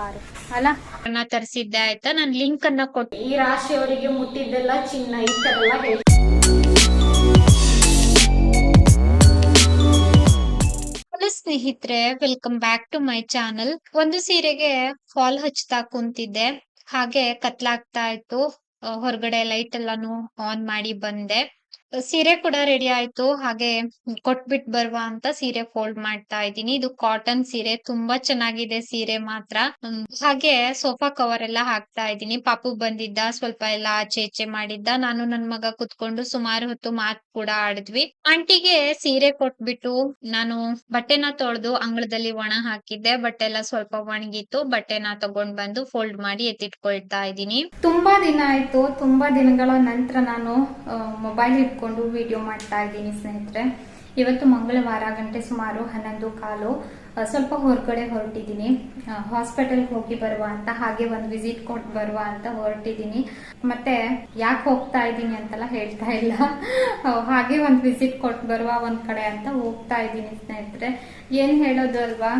Car ಅಲ್ಲ? ತರಿಸಿದ್ದೆ ಆಯ್ತಾ? ನಾನು ಲಿಂಕ್ ಅನ್ನ ಕೊಟ್ಟು ಈ ರಾಶಿಯವರಿಗೆ ಮುಟ್ಟಿದ್ದೆಲ್ಲ ಚಿನ್ನ ಈ ತರ ಎಲ್ಲ ಹೇಳಿ. ಸ್ನೇಹಿತರೆ welcome back to my channel ಒಂದು ಸೀರೆಗೆ ಫಾಲ್ ಹಚ್ತಾ ಕುಂತಿದ್ದೆ. ಹಾಗೆ ಕತ್ಲಾಗ್ತಾ ಇತ್ತು. ಹೊರಗಡೆ ಲೈಟ್ ಎಲ್ಲಾನು ಆನ್ ಮಾಡಿ ಬಂದೆ. ಸೀರೆ ಕೂಡ ರೆಡಿ ಆಯ್ತು. ಹಾಗೆ ಕೊಟ್ಬಿಟ್ ಬರುವ ಅಂತ ಸೀರೆ ಫೋಲ್ಡ್ ಮಾಡ್ತಾ ಇದ್ದೀನಿ. ಇದು ಕಾಟನ್ ಸೀರೆ. ತುಂಬಾ ಚೆನ್ನಾಗಿದೆ ಸೀರೆ ಮಾತ್ರ. ಹಾಗೆ ಸೋಫಾ ಕವರ್ ಎಲ್ಲ ಹಾಕ್ತಾ ಇದ್ದೀನಿ. ಪಾಪು ಬಂದಿದ್ದ, ಸ್ವಲ್ಪ ಎಲ್ಲ ಆಚೆ ಈಚೆ ಮಾಡಿದ್ದ. ನಾನು ನನ್ ಮಗ ಕುತ್ಕೊಂಡು ಸುಮಾರು ಹೊತ್ತು ಮಾತ್ ಕೂಡ ಆಡಿದ್ವಿ. ಆಂಟಿಗೆ ಸೀರೆ ಕೊಟ್ಬಿಟ್ಟು ನಾನು ಬಟ್ಟೆನ ತೊಳೆದು ಅಂಗಳದಲ್ಲಿ ಒಣ ಹಾಕಿದ್ದೆ. ಬಟ್ಟೆ ಎಲ್ಲ ಸ್ವಲ್ಪ ಒಣಗಿತ್ತು. ಬಟ್ಟೆನ ತಗೊಂಡ್ ಬಂದು ಫೋಲ್ಡ್ ಮಾಡಿ ಎತ್ತಿಟ್ಕೊಳ್ತಾ ಇದ್ದೀನಿ. ತುಂಬಾ ದಿನ ಆಯ್ತು. ತುಂಬಾ ದಿನಗಳ ನಂತರ ನಾನು ಮೊಬೈಲ್ ಇಟ್ಕೊಂಡು ವಿಡಿಯೋ ಮಾಡ್ತಾ ಇದ್ದೀನಿ ಸ್ನೇಹಿತರೆ. ಇವತ್ತು ಮಂಗಳವಾರ, ಗಂಟೆ ಸುಮಾರು ಹನ್ನೊಂದು ಕಾಲು ಸ್ವಲ್ಪ ಹೊರಗಡೆ ಹೊರಟಿದ್ದೀನಿ. ಹಾಸ್ಪಿಟಲ್ ಹೋಗಿ ಬರುವ ಅಂತ, ಹಾಗೆ ಒಂದು ವಿಸಿಟ್ ಕೊಟ್ಟು ಬರುವ ಅಂತ ಹೊರಟಿದ್ದೀನಿ. ಮತ್ತೆ ಯಾಕೆ ಹೋಗ್ತಾ ಇದ್ದೀನಿ ಅಂತೆಲ್ಲ ಹೇಳ್ತಾ ಇಲ್ಲ. ಹಾಗೆ ಒಂದು ವಿಸಿಟ್ ಕೊಟ್ಟು ಬರುವ ಒಂದ್ ಕಡೆ ಅಂತ ಹೋಗ್ತಾ ಇದ್ದೀನಿ ಸ್ನೇಹಿತರೆ. ಏನ್ ಹೇಳೋದು ಅಲ್ವಾ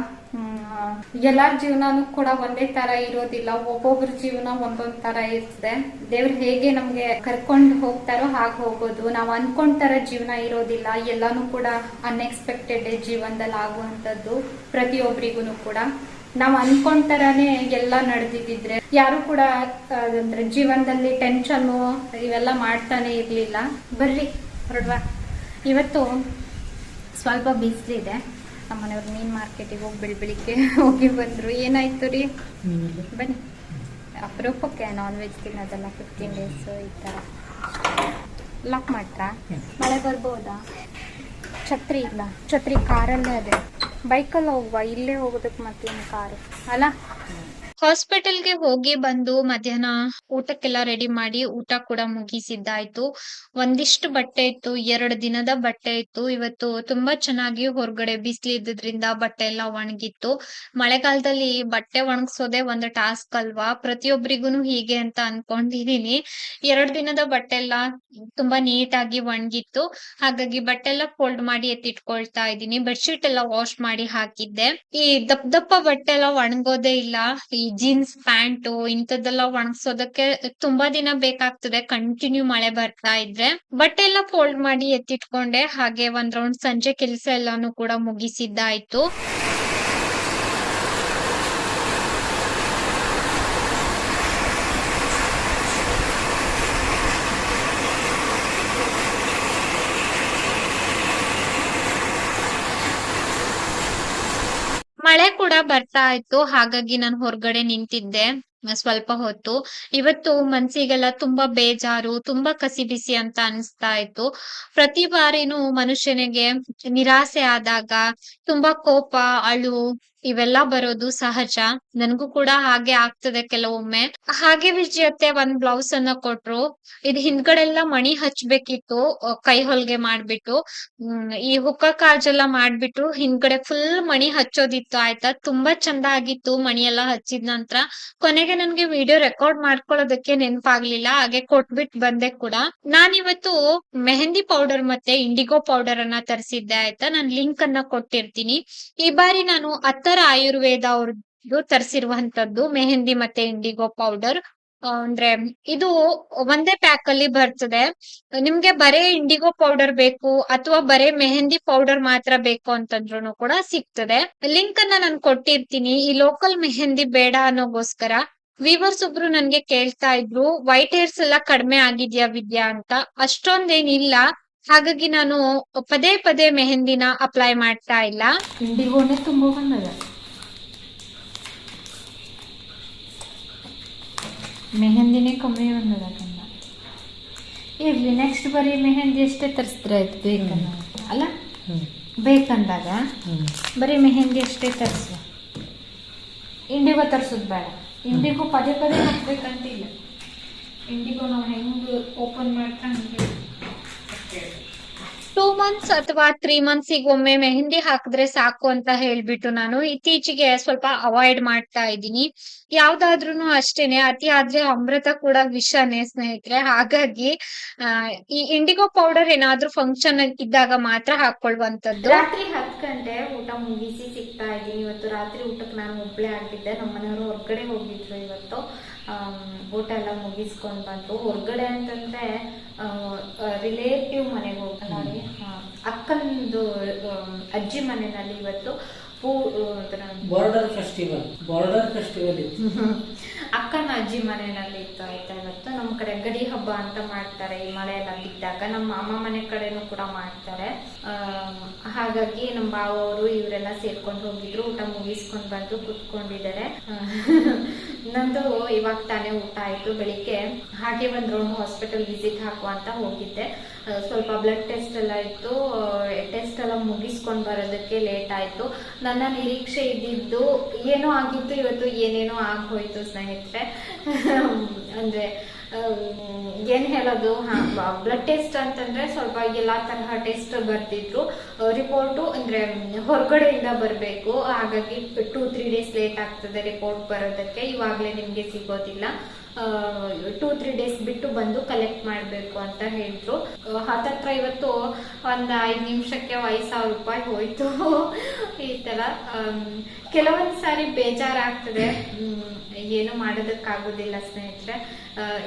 ಎಲ್ಲಾರ್ ಜೀವನನೂ ಕೂಡ ಒಂದೇ ತರ ಇರೋದಿಲ್ಲ. ಒಬ್ಬೊಬ್ರ ಜೀವನ ಒಂದೊಂದ್ ತರ ಇರ್ತದೆ. ದೇವ್ರು ಹೇಗೆ ನಮ್ಗೆ ಕರ್ಕೊಂಡು ಹೋಗ್ತಾರೋ ಹಾಗೆ ಹೋಗೋದು. ನಾವು ಅನ್ಕೊಂಡ್ ತರ ಜೀವನ ಇರೋದಿಲ್ಲ. ಎಲ್ಲಾನು ಕೂಡ ಅನ್ಎಕ್ಸ್ಪೆಕ್ಟೆಡ್ ಜೀವನದಲ್ಲಿ ಆಗುವಂತದ್ದು ಪ್ರತಿಯೊಬ್ಬರಿಗೂ ಕೂಡ. ನಾವು ಅನ್ಕೊಂಡ್ ತರಾನೇ ಎಲ್ಲ ನಡೆದಿದ್ರೆ ಯಾರು ಕೂಡ ಅಂದ್ರೆ ಜೀವನದಲ್ಲಿ ಟೆನ್ಷನ್ ಇವೆಲ್ಲ ಮಾಡ್ತಾನೆ ಇರ್ಲಿಲ್ಲ. ಬರ್ರಿ, ಹೊರಡ್ವಾ. ಇವತ್ತು ಸ್ವಲ್ಪ ಬಿಸಿಲಿದೆ. ನಮ್ಮ ಮನೆಯವ್ರು ಮೀನ್ ಮಾರ್ಕೆಟಿಗೆ ಹೋಗಿ ಬೆಳ್ ಬೆಳಿಗ್ಗೆ ಹೋಗಿ ಬಂದ್ರು. ಏನಾಯ್ತು ರೀ? ಬನ್ನಿ. ಅಪರೂಪಕ್ಕೆ ನಾನ್ ವೆಜ್ ತಿನ್ನೋದಲ್ಲ ಫಿಫ್ಟೀನ್ ಡೇಸ್ ಈ ಥರ ಲಾಕ್ ಮಾಡ್ತಾ? ಮಳೆ ಬರ್ಬೋದಾ? ಛತ್ರಿ ಇಲ್ಲ. ಛತ್ರಿ ಕಾರಲ್ಲೇ ಅದೇ. ಬೈಕಲ್ಲಿ ಹೋಗುವ. ಇಲ್ಲೇ ಹೋಗೋದಕ್ಕೆ ಮತ್ತೇನು ಕಾರು? ಅಲ್ಲ? ಹಾಸ್ಪಿಟಲ್ಗೆ ಹೋಗಿ ಬಂದು ಮಧ್ಯಾಹ್ನ ಊಟಕ್ಕೆಲ್ಲ ರೆಡಿ ಮಾಡಿ ಊಟ ಕೂಡ ಮುಗಿಸಿದ್ದಾಯ್ತು. ಒಂದಿಷ್ಟು ಬಟ್ಟೆ ಇತ್ತು, ಎರಡು ದಿನದ ಬಟ್ಟೆ ಇತ್ತು. ಇವತ್ತು ತುಂಬಾ ಚೆನ್ನಾಗಿ ಹೊರಗಡೆ ಬಿಸಿಲು ಇದ್ದಿದ್ರಿಂದ ಬಟ್ಟೆ ಎಲ್ಲ ಒಣಗಿತ್ತು. ಮಳೆಗಾಲದಲ್ಲಿ ಬಟ್ಟೆ ಒಣಗಿಸೋದೇ ಒಂದು ಟಾಸ್ಕ್ ಅಲ್ವಾ? ಪ್ರತಿಯೊಬ್ಬರಿಗೂ ಹೀಗೆ ಅಂತ ಅನ್ಕೊಂಡಿದೀನಿ. ಎರಡು ದಿನದ ಬಟ್ಟೆ ಎಲ್ಲ ತುಂಬಾ ನೀಟಾಗಿ ಒಣಗಿತ್ತು. ಹಾಗಾಗಿ ಬಟ್ಟೆ ಎಲ್ಲ ಫೋಲ್ಡ್ ಮಾಡಿ ಎತ್ತಿಟ್ಕೊಳ್ತಾ ಇದ್ದೀನಿ. ಬೆಡ್ಶೀಟ್ ಎಲ್ಲ ವಾಶ್ ಮಾಡಿ ಹಾಕಿದ್ದೆ. ಈ ದಪ್ಪ ದಪ್ಪ ಬಟ್ಟೆ ಎಲ್ಲ ಒಣಗೋದೇ ಇಲ್ಲ. ಈ ಜೀನ್ಸ್ ಪ್ಯಾಂಟು ಇಂಥದ್ದೆಲ್ಲ ಒಣಗ್ಸೋದಕ್ಕೆ ತುಂಬಾ ದಿನ ಬೇಕಾಗ್ತದೆ. ಕಂಟಿನ್ಯೂ ಮಳೆ ಬರ್ತಾ ಇದ್ರೆ. ಬಟ್ಟೆ ಎಲ್ಲ ಫೋಲ್ಡ್ ಮಾಡಿ ಎತ್ತಿಟ್ಕೊಂಡೆ. ಹಾಗೆ ಒಂದ್ ರೌಂಡ್ ಸಂಜೆ ಕೆಲಸ ಎಲ್ಲಾನು ಕೂಡ ಮುಗಿಸಿದ್ದಾಯ್ತು. ಮಳೆ ಕೂಡ ಬರ್ತಾ ಇತ್ತು. ಹಾಗಾಗಿ ನಾನು ಹೊರಗಡೆ ನಿಂತಿದ್ದೆ. ಸ್ವಲ್ಪ ಹೊತ್ತು. ಇವತ್ತು ಮನ್ಸಿಗೆಲ್ಲ ತುಂಬಾ ಬೇಜಾರು, ತುಂಬಾ ಕಸಿ ಬಿಸಿ ಅಂತ ಅನಿಸ್ತಾ ಇತ್ತು. ಪ್ರತಿ ಬಾರಿನೂ ಮನುಷ್ಯನಿಗೆ ನಿರಾಸೆ ಆದಾಗ ತುಂಬಾ ಕೋಪ, ಅಳು ಇವೆಲ್ಲ ಬರೋದು ಸಹಜ. ನನ್ಗೂ ಕೂಡ ಹಾಗೆ ಆಗ್ತದೆ ಕೆಲವೊಮ್ಮೆ. ಹಾಗೆ ವಿಜಯತ್ತೆ ಒಂದ್ ಬ್ಲೌಸ್ ಅನ್ನ ಕೊಟ್ರು. ಇದು ಹಿಂದ್ಗಡೆ ಎಲ್ಲಾ ಮಣಿ ಹಚ್ಬೇಕಿತ್ತು ಕೈ ಹೊಲ್ಗೆ ಮಾಡ್ಬಿಟ್ಟು. ಈ ಹುಕ್ಕ ಕಾಜೆಲ್ಲ ಮಾಡ್ಬಿಟ್ಟು ಹಿಂದ್ಗಡೆ ಫುಲ್ ಮಣಿ ಹಚ್ಚೋದಿತ್ತು, ಆಯ್ತಾ? ತುಂಬಾ ಚಂದ ಆಗಿತ್ತು ಮಣಿ ಎಲ್ಲ ಹಚ್ಚಿದ ನಂತರ. ಕೊನೆಗೆ ನನ್ಗೆ ವಿಡಿಯೋ ರೆಕಾರ್ಡ್ ಮಾಡ್ಕೊಳ್ಳೋದಕ್ಕೆ ನೆನಪಾಗ್ಲಿಲ್ಲ, ಹಾಗೆ ಕೊಟ್ಬಿಟ್ ಬಂದೆ ಕೂಡ. ನಾನಿವತ್ತು ಮೆಹಂದಿ ಪೌಡರ್ ಮತ್ತೆ ಇಂಡಿಗೋ ಪೌಡರ್ ಅನ್ನ ತರಿಸಿದ್ದೆ, ಆಯ್ತಾ? ನಾನ್ ಲಿಂಕ್ ಅನ್ನ ಕೊಟ್ಟಿರ್ತೀನಿ. ಈ ಬಾರಿ ನಾನು ಅತ್ತರ ಆಯುರ್ವೇದ ಅವ್ರದ್ದು ತರಿಸಿರುವಂತದ್ದು ಮೆಹಂದಿ ಮತ್ತೆ ಇಂಡಿಗೋ ಪೌಡರ್ ಅಂದ್ರೆ ಇದು ಒಂದೇ ಪ್ಯಾಕ್ ಅಲ್ಲಿ ಬರ್ತದೆ. ನಿಮ್ಗೆ ಬರೇ ಇಂಡಿಗೋ ಪೌಡರ್ ಬೇಕು ಅಥವಾ ಬರೇ ಮೆಹಂದಿ ಪೌಡರ್ ಮಾತ್ರ ಬೇಕು ಅಂತಂದ್ರು ಕೂಡ ಸಿಗ್ತದೆ. ಲಿಂಕ್ ಅನ್ನ ನಾನು ಕೊಟ್ಟಿರ್ತೀನಿ. ಈ ಲೋಕಲ್ ಮೆಹಂದಿ ಬೇಡ ಅನ್ನೋಗೋಸ್ಕರ ವಿವರ್ಸ್ ಒಬ್ರು ನನ್ಗೆ ಕೇಳ್ತಾ ಇದ್ರು ವೈಟ್ ಹೇರ್ಸ್ ಎಲ್ಲ ಕಡಿಮೆ ಆಗಿದ್ಯಾ ವಿದ್ಯಾ? ಅಂತ. ಅಷ್ಟೊಂದೇನಿಲ್ಲ. ಹಾಗಾಗಿ ನಾನು ಪದೇ ಪದೇ ಮೆಹಂದಿನ ಅಪ್ಲೈ ಮಾಡ್ತಾ ಇಲ್ಲ. ಇಂಡಿಗೋನೇ ತುಂಬ ಬಂದದ. ಮೆಹಂದಿನೇ ಕಮ್ಮಿ ಬಂದದ ಇರ್ಲಿ ನೆಕ್ಸ್ಟ್ ಬರೀ ಮೆಹಂದಿ ಅಷ್ಟೇ ತರಿಸಿದ್ರೆ ಆಯ್ತು ಬೇಕನ್ನ ಅಲ್ಲ? ಬೇಕಂದಾಗ ಬರೀ ಮೆಹಂದಿ ಅಷ್ಟೇ ತರಿಸು. ಇಂಡಿಗೋ ತರಿಸೋದು ಬೇಡ. ಇಂಡಿಗೋ ಪದೇ ಪದೇ ಹಾಕ್ಬೇಕಂತಿಲ್ಲ. ಇಂಡಿಗೋ ನಾವು ಹೆಂಗೆ ಓಪನ್ ಮಾಡ್ತಾ ಹಂಗೆ. ಟೂ ಮಂತ್ಸ್ ಅಥವಾ ತ್ರೀ ಮಂತ್ಸ್ ಒಮ್ಮೆ ಮೆಹಂದಿ ಹಾಕಿದ್ರೆ ಸಾಕು ಅಂತ ಹೇಳ್ಬಿಟ್ಟು ನಾನು ಇತ್ತೀಚೆಗೆ ಸ್ವಲ್ಪ ಅವಾಯ್ಡ್ ಮಾಡ್ತಾ ಇದ್ದೀನಿ. ಯಾವ್ದಾದ್ರೂನು ಅಷ್ಟೇನೆ ಅತಿ ಆದ್ರೆ ಅಮೃತ ಕೂಡ ವಿಷನೇ ಸ್ನೇಹಿತರೆ. ಹಾಗಾಗಿ ಈ ಇಂಡಿಗೋ ಪೌಡರ್ ಏನಾದ್ರೂ ಫಂಕ್ಷನ್ ಇದ್ದಾಗ ಮಾತ್ರ ಹಾಕೊಳ್ಳುವಂತದ್ದು ರಾತ್ರಿ ಹತ್ತು ಗಂಟೆ ಊಟ ಮುಗಿಸಿ ಸಿಗ್ತಾ ಇದ್ದೀನಿ. ಇವತ್ತು ರಾತ್ರಿ ಊಟಕ್ಕೆ ನಾನು ಒಬ್ಳೆ ಆಗಿದ್ದೆ. ನಮ್ಮ ಮನೆಯವರು ಹೊರಗಡೆ ಆಮ್, ಊಟ ಎಲ್ಲ ಮುಗಿಸ್ಕೊಂಡು ಬಂತು ಹೊರಗಡೆ ಅಂತಂದ್ರೆ ರಿಲೇಟಿವ್ ಮನೆಗೆ ಹೋಗಿ ಅಕ್ಕಂದು ಆಮ್, ಅಜ್ಜಿ ಮನೆಯಲ್ಲಿ ಇವತ್ತು ಪೂ ಬಾರ್ಡರ್ ಫೆಸ್ಟಿವಲ್ ಬಾರ್ಡರ್ ಫೆಸ್ಟಿವಲ್ ಇತ್ತು. ಅಕ್ಕನ ಅಜ್ಜಿ ಮನೆಯಲ್ಲಿ ಇತ್ತು ಆಯ್ತಾ ಇವತ್ತು. ನಮ್ಮ ಕಡೆ ಗಡಿ ಹಬ್ಬ ಅಂತ ಮಾಡ್ತಾರೆ ಈ ಮಳೆ ಎಲ್ಲ ಬಿದ್ದಾಗ. ನಮ್ಮ ಅಮ್ಮ ಮನೆ ಕಡೆನೂ ಕೂಡ ಮಾಡ್ತಾರೆ. ಹಾಗಾಗಿ ನಮ್ಮ ಬಾವ ಅವರು ಇವರೆಲ್ಲ ಸೇರ್ಕೊಂಡು ಹೋಗಿದ್ರು. ಊಟ ಮುಗಿಸ್ಕೊಂಡು ಬಂದು ಕುತ್ಕೊಂಡಿದ್ದಾರೆ. ನಂದು ಇವಾಗ ತಾನೇ ಊಟ ಆಯ್ತು, ಬೆಳಿಗ್ಗೆ ಹಾಗೆ ಒಂದ್ ರೌಂಡ್ ಹಾಸ್ಪಿಟಲ್ ವಿಸಿಟ್ ಹಾಕುವ ಅಂತ ಹೋಗಿದ್ದೆ. ಸ್ವಲ್ಪ ಬ್ಲಡ್ ಟೆಸ್ಟ್ ಎಲ್ಲ ಇತ್ತು. ಟೆಸ್ಟ್ ಎಲ್ಲ ಮುಗಿಸ್ಕೊಂಡ್ ಬರೋದಕ್ಕೆ ಲೇಟ್ ಆಯ್ತು. ನನ್ನ ನಿರೀಕ್ಷೆ ಇದ್ದಿದ್ದು ಏನೋ ಆಗಿತ್ತು, ಇವತ್ತು ಏನೇನೋ ಆಗೋಯ್ತು ಸ್ನೇಹಿತರೆ. ಅಂದ್ರೆ ಏನ್ ಹೇಳೋದು? ಬ್ಲಡ್ ಟೆಸ್ಟ್ ಅಂತಂದ್ರೆ ಸ್ವಲ್ಪ ಎಲ್ಲಾ ತರಹ ಟೆಸ್ಟ್ ಬರ್ತಿದ್ರು ರಿಪೋರ್ಟು ಅಂದ್ರೆ ಹೊರಗಡೆಯಿಂದ ಬರಬೇಕು. ಹಾಗಾಗಿ ಟೂ ತ್ರೀ ಡೇಸ್ ಲೇಟ್ ಆಗ್ತದೆ ರಿಪೋರ್ಟ್ ಬರೋದಕ್ಕೆ. ಇವಾಗ್ಲೇ ನಿಮ್ಗೆ ಸಿಗೋದಿಲ್ಲ. ಟೂ ತ್ರೀ ಡೇಸ್ ಬಿಟ್ಟು ಬಂದು ಕಲೆಕ್ಟ್ ಮಾಡಬೇಕು ಅಂತ ಹೇಳಿದ್ರು. ಹತ್ತತ್ರ ಇವತ್ತು ಒಂದ್ ಐದ್ ನಿಮಿಷಕ್ಕೆ ಐದ್ ಸಾವಿರ ರೂಪಾಯಿ ಹೋಯ್ತು. ಈ ತರ. ಕೆಲವೊಂದ್ಸಾರಿ ಕೆಲವೊಂದ್ ಸಾರಿ ಬೇಜಾರಾಗ್ತದೆ. ಏನು ಮಾಡೋದಕ್ಕಾಗೋದಿಲ್ಲ ಸ್ನೇಹಿತರೆ.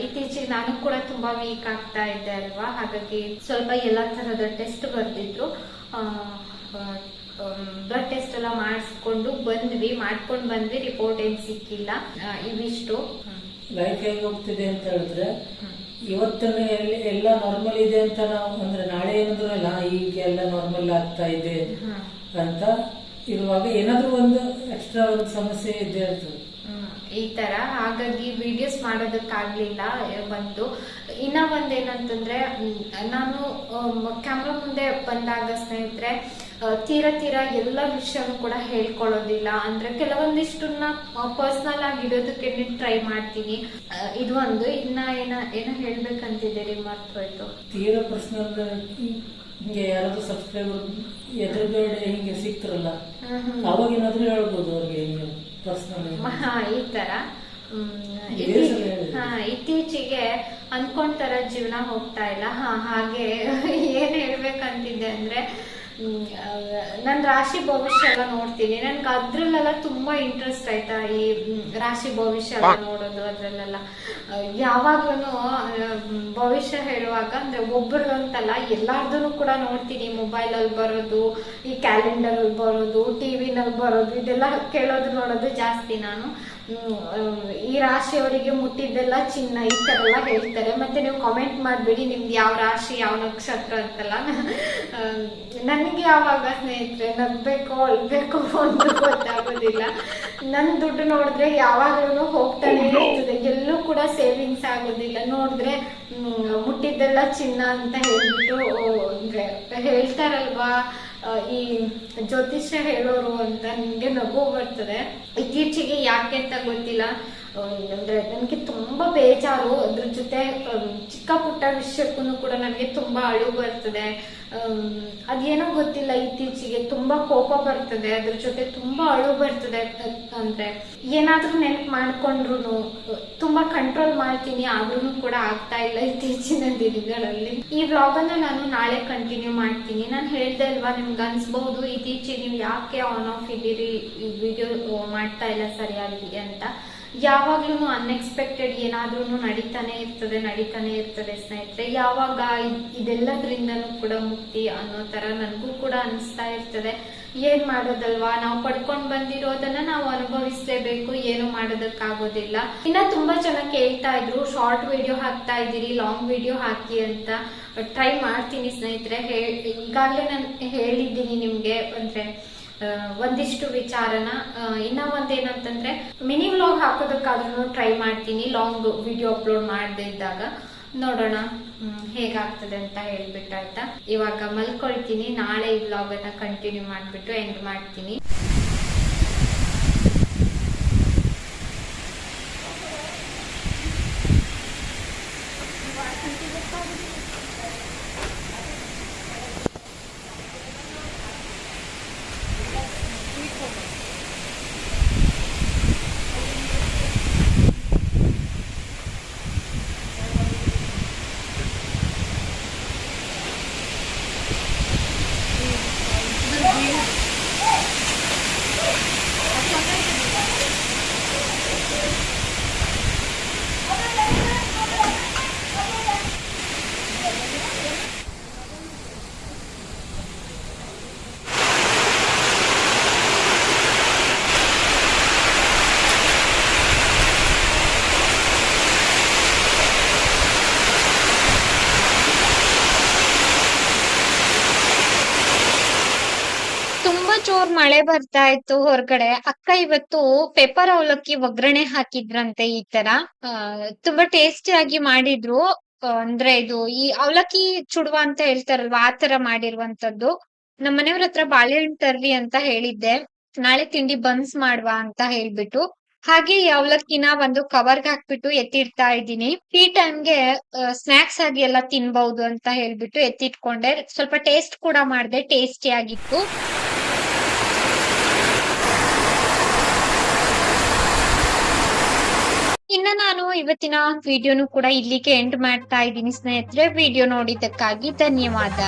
ಇತ್ತೀಚೆಗೆ ನಾನು ಕೂಡ ತುಂಬಾ ವೀಕ್ ಆಗ್ತಾ ಇದ್ದೆ ಅಲ್ವಾ? ಹಾಗಾಗಿ ಸ್ವಲ್ಪ ಎಲ್ಲ ತರದ ಟೆಸ್ಟ್ ಬರ್ದಿದ್ರು. ಬ್ಲಡ್ ಟೆಸ್ಟ್ ಎಲ್ಲ ಮಾಡಿಸ್ಕೊಂಡು ಬಂದ್ವಿ. ಮಾಡ್ಕೊಂಡು ಬಂದ್ವಿ ರಿಪೋರ್ಟ್ ಏನ್ ಸಿಕ್ಕಿಲ್ಲ. ಇವಿಷ್ಟು. ಲೈಫ್ ಹೇಗೆ ಹೋಗ್ತಿದೆ ಅಂತ ಹೇಳಿದ್ರೆ ಇವತ್ತನ್ನು ಇವತ್ತಿನ ಎಲ್- ಎಲ್ಲ ನಾರ್ಮಲ್ ಇದೆ ಅಂತ ನಾವು ಅಂದ್ರೆ ನಾಳೆ ಏನಂದ್ರಲ್ಲ ಅಲ್ಲ ಈಗ ಎಲ್ಲ ನಾರ್ಮಲ್ ಆಗ್ತಾ ಇದೆ ಅಂತ ಇರುವಾಗ ಏನಾದ್ರೂ ಒಂದು ಎಕ್ಸ್ಟ್ರಾ ಒಂದು ಸಮಸ್ಯೆ ಇದೆ ಇರ್ತದೆ ಹ್ಮ್. ಈ ತರ. ಹಾಗಾಗಿ ವಿಡಿಯೋಸ್ ಮಾಡೋದಕ್ಕಾಗ್ಲಿಲ್ಲ ಬಂತು. ಇನ್ನ ಒಂದೇನಂತಂದ್ರೆ ನಾನು ಕ್ಯಾಮ್ರಾ ಮುಂದೆ ಬಂದಾಗ ಸ್ನೇಹಿತರೆ ತೀರ ತೀರಾ ಎಲ್ಲ ವಿಷಯನೂ ಕೂಡ ಹೇಳ್ಕೊಳ್ಳೋದಿಲ್ಲ. ಅಂದ್ರೆ ಕೆಲವೊಂದಿಷ್ಟನ್ನ ಪರ್ಸನಲ್ ಆಗಿ ಇಡೋದಕ್ಕೆ ಟ್ರೈ ಮಾಡ್ತೀನಿ. ಇದು ಒಂದು. ಇನ್ನ ಏನ ಏನೋ ಹೇಳ್ಬೇಕಂತಿದ್ದೀರಿ ಮರ್ತೋಯ್ತು ತೀರಾ ಪರ್ಸನಲ್ ಹಿಂಗೆ ಯಾರಾದ್ರೂ ಸಬ್ಸ್ಕ್ರೈಬರ್ ಎದುರುಗಡೆ ಹಿಂಗೆ ಸಿಕ್ತಾರಲ್ಲ. ಅವಾಗ ಏನಾದ್ರೂ ಹೇಳ್ಬೋದು ಅವ್ರಿಗೆ ಹಿಂಗೆ ಈ. ಹಾ, ಇತ್ತೀಚೆಗೆ ಅನ್ಕೊಂಡ್ ತರ ಜೀವನ ಹೋಗ್ತಾ ಇಲ್ಲ. ಹಾ ಹಾಗೆ ಏನ್ ಹೇಳ್ಬೇಕಂತಿದ್ದೆ ಅಂದ್ರೆ ಹ್ಮ್, ಆ, ನನ್ ರಾಶಿ ಭವಿಷ್ಯ ಎಲ್ಲ ನೋಡ್ತೀನಿ. ನನ್ಗೆ ಅದ್ರಲ್ಲೆಲ್ಲ ತುಂಬಾ ಇಂಟ್ರೆಸ್ಟ್ ಆಯ್ತಾ? ಈ ರಾಶಿ ಭವಿಷ್ಯ ಎಲ್ಲ ನೋಡೋದು ಅದ್ರಲ್ಲೆಲ್ಲ. ಯಾವಾಗ್ಲೂ ಭವಿಷ್ಯ ಹೇಳುವಾಗ ಅಂದ್ರೆ ಒಬ್ಬರು ಅಂತಲ್ಲ ಎಲ್ಲಾರ್ದು ಕೂಡ ನೋಡ್ತೀನಿ. ಮೊಬೈಲ್ ಅಲ್ಲಿ ಬರೋದು ಈ ಕ್ಯಾಲೆಂಡರ್ ಅಲ್ಲಿ ಬರೋದು ಟಿವಿನಲ್ಲಿ ಬರೋದು ಇದೆಲ್ಲ ಕೇಳೋದು ನೋಡೋದು ಜಾಸ್ತಿ ನಾನು. ಈ ರಾಶಿಯವರಿಗೆ ಮುಟ್ಟಿದ್ದೆಲ್ಲ ಚಿನ್ನ, ಈ ಥರ ಎಲ್ಲ ಹೇಳ್ತಾರೆ. ಮತ್ತೆ ನೀವು ಕಾಮೆಂಟ್ ಮಾಡ್ಬೇಡಿ, ನಿಮ್ದು ಯಾವ ರಾಶಿ, ಯಾವ ನಕ್ಷತ್ರ ಅಂತಲ್ಲ. ನನ್ಗೆ ಯಾವಾಗ ಸ್ನೇಹಿತರೆ ನಗ್ಬೇಕೋ ಅಳ್ಬೇಕೋ ಅಂತ ಗೊತ್ತಾಗೋದಿಲ್ಲ. ನನ್ ದುಡ್ಡು ನೋಡಿದ್ರೆ ಯಾವಾಗ್ಲೂ ಹೋಗ್ತಾನೆ ಇರ್ತದೆ. ಎಲ್ಲೂ ಕೂಡ ಸೇವಿಂಗ್ಸ್ ಆಗೋದಿಲ್ಲ. ನೋಡಿದ್ರೆ ಮುಟ್ಟಿದ್ದೆಲ್ಲ ಚಿನ್ನ ಅಂತ ಹೇಳ್ಬಿಟ್ಟು ಹೇಳ್ತಾರಲ್ವಾ? ಈ ಜ್ಯೋತಿಷ್ಯ ಹೇಳೋರು ಅಂತ ನಿಮಗೆ ನಗು ಬರ್ತದೆ. ಇತ್ತೀಚೆಗೆ ಯಾಕೆ ಅಂತ ಗೊತ್ತಿಲ್ಲ. ಅಂದ್ರೆ ನನಗೆ ತುಂಬಾ ಬೇಜಾರು. ಅದ್ರ ಜೊತೆ ಚಿಕ್ಕ ಪುಟ್ಟ ವಿಷಯಕ್ಕೂ ಕೂಡ ನನಗೆ ತುಂಬಾ ಅಳು ಬರ್ತದೆ. ಅದೇನೋ ಗೊತ್ತಿಲ್ಲ, ಇತ್ತೀಚೆಗೆ ತುಂಬಾ ಕೋಪ ಬರ್ತದೆ. ಅದ್ರ ಜೊತೆ ತುಂಬಾ ಅಳು ಬರ್ತದೆ. ಅಂದರೆ ಏನಾದ್ರೂ ನೆನಪು ಮಾಡ್ಕೊಂಡ್ರು ತುಂಬಾ ಕಂಟ್ರೋಲ್ ಮಾಡ್ತೀನಿ. ಆದ್ರೂ ಕೂಡ ಆಗ್ತಾ ಇಲ್ಲ ಇತ್ತೀಚಿನ ದಿನಗಳಲ್ಲಿ. ಈ ವ್ಲಾಗ್ ಅನ್ನ ನಾನು ನಾಳೆ ಕಂಟಿನ್ಯೂ ಮಾಡ್ತೀನಿ. ನಾನು ಹೇಳ್ದೆ ಅಲ್ವಾ, ನಿಮ್ಗೆ ಅನ್ಸ್ಬಹುದು ಇತ್ತೀಚೆಗೆ ನೀವು ಯಾಕೆ ಆನ್ ಆಫ್ ಇದ್ದೀರಿ ವಿಡಿಯೋ ಮಾಡ್ತಾ ಇಲ್ಲ ಸರಿಯಾಗಿ ಅಂತ. ಯಾವಾಗ್ಲೂ ಅನ್ಎಕ್ಸ್ಪೆಕ್ಟೆಡ್ ಏನಾದ್ರೂ ನಡೀತಾನೆ ಇರ್ತದೆ ನಡೀತಾನೆ ಇರ್ತದೆ ಸ್ನೇಹಿತರೆ. ಯಾವಾಗ ಇದ್- ಇದೆಲ್ಲದ್ರಿಂದನೂ ಕೂಡ ಮುಕ್ತಿ ಅನ್ನೋ ತರ ನನಗೂ ಕೂಡ ಅನಿಸ್ತಾ ಇರ್ತದೆ. ಏನ್ ಮಾಡೋದಲ್ವಾ? ನಾವು ಪಡ್ಕೊಂಡ್ ಬಂದಿರೋದನ್ನ ನಾವು ಅನುಭವಿಸ್ಲೇಬೇಕು. ಏನು ಮಾಡೋದಕ್ಕಾಗೋದಿಲ್ಲ. ಇನ್ನ ತುಂಬಾ ಜನ ಕೇಳ್ತಾ ಇದ್ರು ಶಾರ್ಟ್ ವಿಡಿಯೋ ಹಾಕ್ತಾ ಇದ್ದೀರಿ ಲಾಂಗ್ ವಿಡಿಯೋ ಹಾಕಿ ಅಂತ. ಟ್ರೈ ಮಾಡ್ತೀನಿ ಸ್ನೇಹಿತರೆ. ಈಗಾಗ್ಲೇ ನಾನು ಹೇಳಿದ್ದೀನಿ ನಿಮ್ಗೆ. ಅಂದ್ರೆ ಒಂದಿಷ್ಟು ವಿಚಾರನ ಇನ್ನ ಒಂದೇನಂತಂದ್ರೆ, ಮಿನಿ ವ್ಲಾಗ್ ಹಾಕೋದಕ್ಕಾದ್ರೂ ಟ್ರೈ ಮಾಡ್ತೀನಿ ಲಾಂಗ್ ವಿಡಿಯೋ ಅಪ್ಲೋಡ್ ಮಾಡದೇ ಇದ್ದಾಗ. ನೋಡೋಣ ಹೇಗಾಗ್ತದೆ ಅಂತ ಹೇಳ್ಬಿಟ್ಟು ಆಯ್ತಾ? ಇವಾಗ ಮಲ್ಕೊಳ್ತೀನಿ, ನಾಳೆ ಈ ವ್ಲಾಗ್ ಅನ್ನ ಕಂಟಿನ್ಯೂ ಮಾಡ್ಬಿಟ್ಟು ಎಂಡ್ ಮಾಡ್ತೀನಿ. ಮಳೆ ಬರ್ತಾ ಇತ್ತು ಹೊರಗಡೆ. ಅಕ್ಕ ಇವತ್ತು ಪೆಪ್ಪರ್ ಅವಲಕ್ಕಿ ಒಗ್ಗರಣೆ ಹಾಕಿದ್ರಂತೆ ಈ ತರ. ತುಂಬಾ ಟೇಸ್ಟಿಯಾಗಿ ಮಾಡಿದ್ರು. ಅಂದ್ರೆ ಇದು ಈ ಅವಲಕ್ಕಿ ಚುಡುವ ಅಂತ ಹೇಳ್ತಾರಲ್ವಾ, ಆ ತರ ಮಾಡಿರುವಂತದ್ದು. ನಮ್ಮ ಮನೆಯವ್ರ ಹತ್ರ ಬಾಳೆಹಣ್ಣು ತರ್ರಿ ಅಂತ ಹೇಳಿದ್ದೆ. ನಾಳೆ ತಿಂಡಿ ಬನ್ಸ್ ಮಾಡುವ ಅಂತ ಹೇಳ್ಬಿಟ್ಟು. ಹಾಗೆ ಈ ಅವಲಕ್ಕಿನ ಒಂದು ಕವರ್ಗೆ ಹಾಕ್ಬಿಟ್ಟು ಎತ್ತಿಡ್ತಾ ಇದ್ದೀನಿ. ಈ ಟೈಮ್ಗೆ ಸ್ನಾಕ್ಸ್ ಆಗಿ ಎಲ್ಲ ತಿನ್ಬಹುದು ಅಂತ ಹೇಳ್ಬಿಟ್ಟು ಎತ್ತಿಟ್ಕೊಂಡೆ. ಸ್ವಲ್ಪ ಟೇಸ್ಟ್ ಕೂಡ ಮಾಡಿದೆ ಟೇಸ್ಟಿ ಆಗಿತ್ತು. ಇನ್ನ ನಾನು ಇವತ್ತಿನ ವಿಡಿಯೋನು ಕೂಡ ಇಲ್ಲಿಗೆ ಎಂಡ್ ಮಾಡ್ತಾ ಇದ್ದೀನಿ ಸ್ನೇಹಿತರೆ. ವಿಡಿಯೋ ನೋಡಿದ್ದಕ್ಕಾಗಿ ಧನ್ಯವಾದ.